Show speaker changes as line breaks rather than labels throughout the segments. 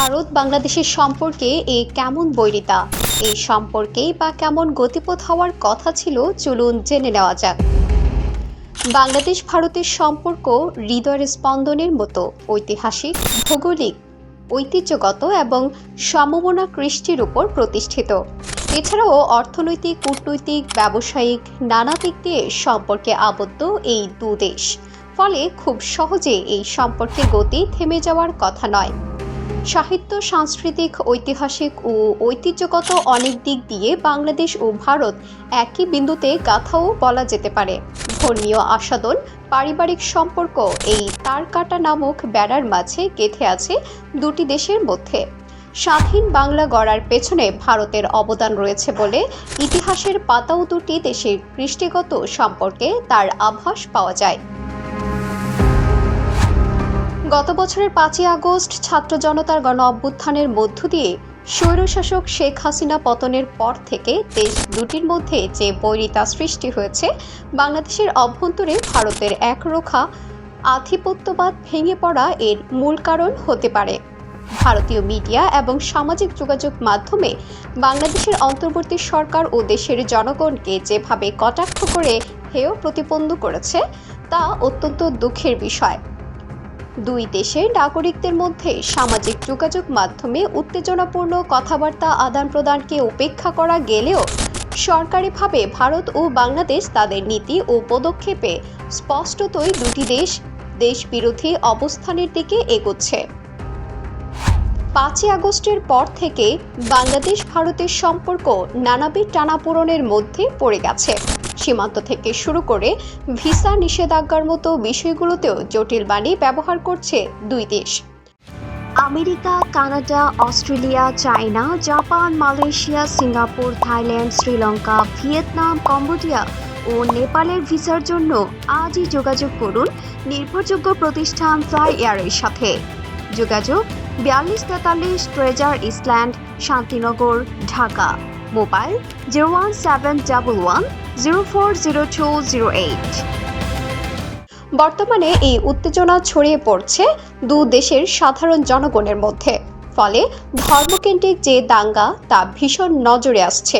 ভারত বাংলাদেশের সম্পর্কে এ কেমন বৈরিতা? এই সম্পর্কেই বা কেমন গতিপথ হওয়ার কথা ছিল, চলুন জেনে নেওয়া যাক। বাংলাদেশ ভারতের সম্পর্ক হৃদয়ের স্পন্দনের মতো, ঐতিহাসিক, ভৌগোলিক, ঐতিহ্যগত এবং সমমনা কৃষ্টির উপর প্রতিষ্ঠিত। এছাড়াও অর্থনৈতিক, কূটনৈতিক, ব্যবসায়িক, নানা দিক দিয়ে সম্পর্কে আবদ্ধ এই দু দেশ। ফলে খুব সহজে এই সম্পর্কের গতি থেমে যাওয়ার কথা নয়। সাহিত্য, সাংস্কৃতিক, ঐতিহাসিক ও ঐতিহ্যগত অনেক দিক দিয়ে বাংলাদেশ ও ভারত একই বিন্দুতে গাথাও বলা যেতে পারে। ধর্মীয় আস্বাদন, পারিবারিক সম্পর্ক এই তারকাটা নামক বেড়ার মাঝে গেঁথে আছে দুটি দেশের মধ্যে। স্বাধীন বাংলা গড়ার পেছনে ভারতের অবদান রয়েছে বলে ইতিহাসের পাতাও দুটি দেশের কৃষ্টিগত সম্পর্কে তার আভাস পাওয়া যায়। গত বছরের পাঁচই আগস্ট ছাত্র জনতার গণ অভ্যুত্থানের মধ্য দিয়ে স্বৈরশাসক শেখ হাসিনা পতনের পর থেকে দেশ দুটির মধ্যে যে বৈরিতা সৃষ্টি হয়েছে, বাংলাদেশের অভ্যন্তরে ভারতের একরোখা আধিপত্যবাদ ভেঙে পড়া এর মূল কারণ হতে পারে। ভারতীয় মিডিয়া এবং সামাজিক যোগাযোগ মাধ্যমে বাংলাদেশের অন্তর্বর্তী সরকার ও দেশের জনগণকে যেভাবে কটাক্ষ করে হেয় প্রতিপন্ন করেছে, তা অত্যন্ত দুঃখের বিষয়। দুই দেশের নাগরিকদের মধ্যে সামাজিক যোগাযোগ মাধ্যমে উত্তেজনাপূর্ণ কথাবার্তা আদান প্রদানকে উপেক্ষা করা গেলেও সরকারিভাবে ভারত ও বাংলাদেশ তাদের নীতি ও পদক্ষেপে স্পষ্টতই দুটি দেশ দেশ বিরোধী অবস্থানের দিকে এগোচ্ছে। পাঁচই আগস্টের পর থেকে বাংলাদেশ ভারতের সম্পর্ক নানাবিধ টানাপোড়নের মধ্যে পড়ে গেছে। সীমান্ত থেকে শুরু করে ভিসা নিষেধাজ্ঞার মতো বিষয়গুলোতেও জটিল বাণী ব্যবহার করছে দুই দেশ। America, Canada, Australia, China, Japan, Malaysia, Singapore, Thailand, Sri Lanka, Vietnam, Cambodia ও নেপালের ভিসার জন্য আজই যোগাযোগ করুন নির্ভরযোগ্য প্রতিষ্ঠান ফ্লাই এয়ারের সাথে। যোগাযোগ বিয়াল্লিশ তেতাল্লিশ treasure island Shantinagar, Dhaka. Mobile zero one seven double one zero four zero two zero eight বর্তমানে এই উত্তেজনা ছড়িয়ে পড়ছে দু দেশের সাধারণ জনগণের মধ্যে। ফলে ধর্মকেন্দ্রিক যে দাঙ্গা, তা ভীষণ নজরে আসছে।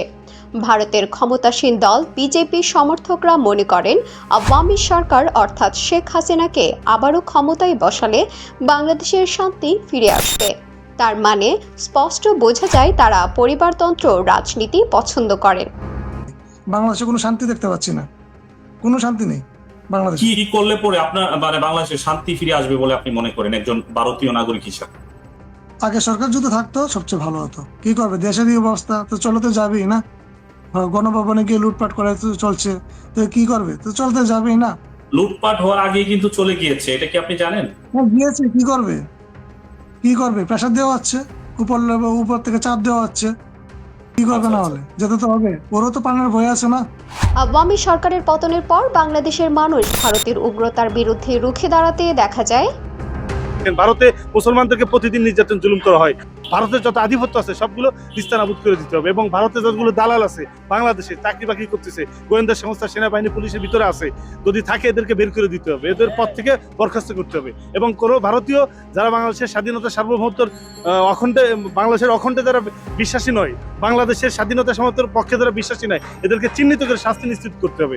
ভারতের ক্ষমতাসীন দল বিজেপি সমর্থকরা মনে করেন, আওয়ামী সরকার অর্থাৎ শেখ হাসিনাকে আবারও ক্ষমতায় বসালে বাংলাদেশের শান্তি ফিরে আসবে। তার মানে স্পষ্ট বোঝা যায় তারা পরিবারতন্ত্র রাজনীতি পছন্দ করেন।
বাংলাদেশে কোনো শান্তি দেখতে পাচ্ছি না। কোনো শান্তি নেই বাংলাদেশে।
কি করলে পরে আপনার মানে বাংলাদেশে শান্তি ফিরে আসবে বলে আপনি মনে করেন একজন ভারতীয় নাগরিক হিসাবে?
আগে সরকার যদি থাকতো সবচেয়ে ভালো হতো। কি করবে? দেশের এই অবস্থা তো চলে তো যাবেই না। গণভবনে গিয়ে লুটপাট করে তো চলছে। তো কি করবে? তো চলতে যাবেই না।
লুটপাট হওয়ার আগেই কিন্তু চলে গিয়েছে এটা কি আপনি জানেন?
হ্যাঁ, গিয়েছে কি করবে? কি করবে? প্রেশার দেওয়া হচ্ছে। উপর উপর থেকে চাপ দেওয়া হচ্ছে। কি করবে না হলে? যেতে তো হবে। ওরও তো পানের ভয় আছে না।
আওয়ামী সরকারের পতনের পর বাংলাদেশের মানুষ ভারতের উগ্রতার বিরুদ্ধে রুখে দাঁড়াতে দেখা যায়।
ভারতে মুসলমানদেরকে প্রতিদিন নির্যাতন জুলুম করা হয়। ভারতের যত আধিপত্য আছে, সবগুলো নিস্তানাবুদ করে দিতে হবে। এবং ভারতের যতগুলো দালাল আছে, বাংলাদেশে চাকরি বাকরি করতেছে, গোয়েন্দা সংস্থা, সেনাবাহিনী, পুলিশের ভিতরে আছে, যদি থাকে এদেরকে বের করে দিতে হবে। এদের পথ থেকে বরখাস্ত করতে হবে। এবং কোনো ভারতীয় যারা বাংলাদেশের স্বাধীনতা সার্বভৌমত্বর অখণ্ডে, বাংলাদেশের অখণ্ডে যারা বিশ্বাসী নয়, বাংলাদেশের স্বাধীনতা সার্বভৌমত্বর পক্ষে যারা বিশ্বাসী নয়, এদেরকে চিহ্নিত করে শাস্তি নিশ্চিত করতে হবে।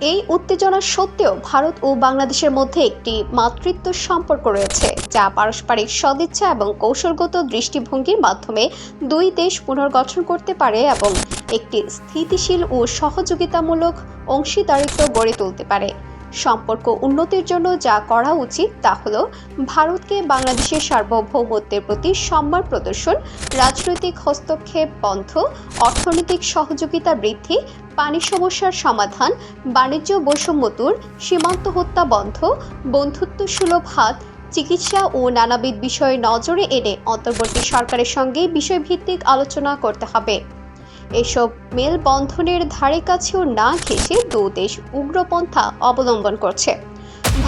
এই উত্তেজনা সত্ত্বেও ভারত ও বাংলাদেশের মধ্যে একটি মাতৃত্ব সম্পর্ক রয়েছে, যা পারস্পরিক সদিচ্ছা এবং কৌশলগত দৃষ্টিভঙ্গির মাধ্যমে দুই দেশ পুনর্গঠন করতে পারে এবং একটি স্থিতিশীল ও সহযোগিতামূলক অংশীদারিত্ব গড়ে তুলতে পারে। সম্পর্ক উন্নতির জন্য যা করা উচিত তা হল ভারতকে বাংলাদেশের সার্বভৌমত্বের প্রতি সম্মান প্রদর্শন, রাজনৈতিক হস্তক্ষেপ বন্ধ, অর্থনৈতিক সহযোগিতা বৃদ্ধি পানি সমস্যার সমাধান, বাণিজ্য বৈষম্য দূর সীমান্ত হত্যা বন্ধ বন্ধুত্ব সুলভ হাত, চিকিৎসা ও নানাবিধ বিষয়ে নজরে এনে অন্তর্বর্তী সরকারের সঙ্গে বিষয়ভিত্তিক আলোচনা করতে হবে। এসব মেলবন্ধনের ধারে কাছেও না ঘেঁষে দু দেশ উগ্রপন্থা অবলম্বন করছে।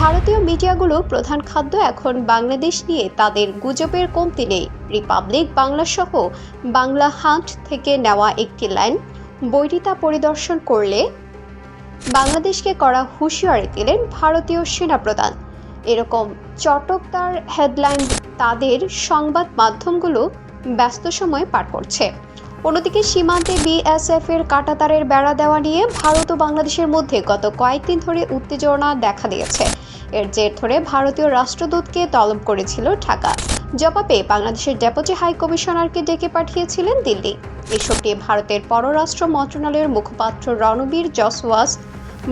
ভারতীয় মিডিয়াগুলো প্রধান খাদ্য এখন বাংলাদেশ নিয়ে তাদের গুজবের কমতি নেই। রিপাবলিক বাংলা সহ বাংলা হান্ট থেকে নেওয়া একটি লাইন বৈরিতা পরিদর্শন করলে বাংলাদেশকে করা হুঁশিয়ারি দিলেন ভারতীয় সেনাপ্রধান। এরকম চটকদার হেডলাইন তাদের সংবাদ মাধ্যমগুলো ব্যস্ত সময়ে পার করছে। অন্যদিকে সীমান্তে বিএসএফ এর কাটাতারের বেড়া দেওয়া নিয়ে ভারত ও বাংলাদেশের মধ্যে গত কয়েকদিন ধরে উত্তেজনা দেখা দিয়েছে। এর জের ধরে ভারতীয় রাষ্ট্রদূতকে তলব করেছিল ঢাকা। জবাবে বাংলাদেশের ডেপুটি হাই কমিশনারকে ডেকে পাঠিয়েছিলেন দিল্লি। এসব নিয়ে ভারতের পররাষ্ট্র মন্ত্রণালয়ের মুখপাত্র রণবীর জসওয়াস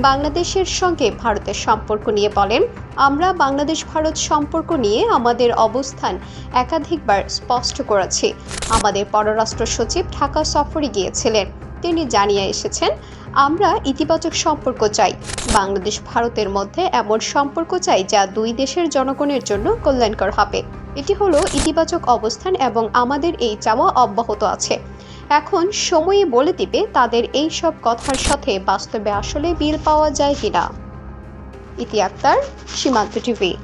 বাংলাদেশের সঙ্গে ভারতের সম্পর্ক নিয়ে বলেন, আমরা বাংলাদেশ ভারত সম্পর্ক নিয়ে আমাদের অবস্থান একাধিকবার স্পষ্ট করেছি। আমাদের পররাষ্ট্র সচিব ঢাকা সফরে গিয়েছিলেন। তিনি জানিয়ে এসেছেন, আমরা ইতিবাচক সম্পর্ক চাই। বাংলাদেশ ভারতের মধ্যে এমন সম্পর্ক চাই যা দুই দেশের জনগণের জন্য কল্যাণকর হবে। এটি হলো ইতিবাচক অবস্থান এবং আমাদের এই চাওয়া অব্যাহত আছে। এখন সময়ে বলে দিবে তাদের এই সব কথার সাথে বাস্তবে আসলে বিল পাওয়া যায় কিনা। ইতি আক্তার, সীমান্ত টিভি।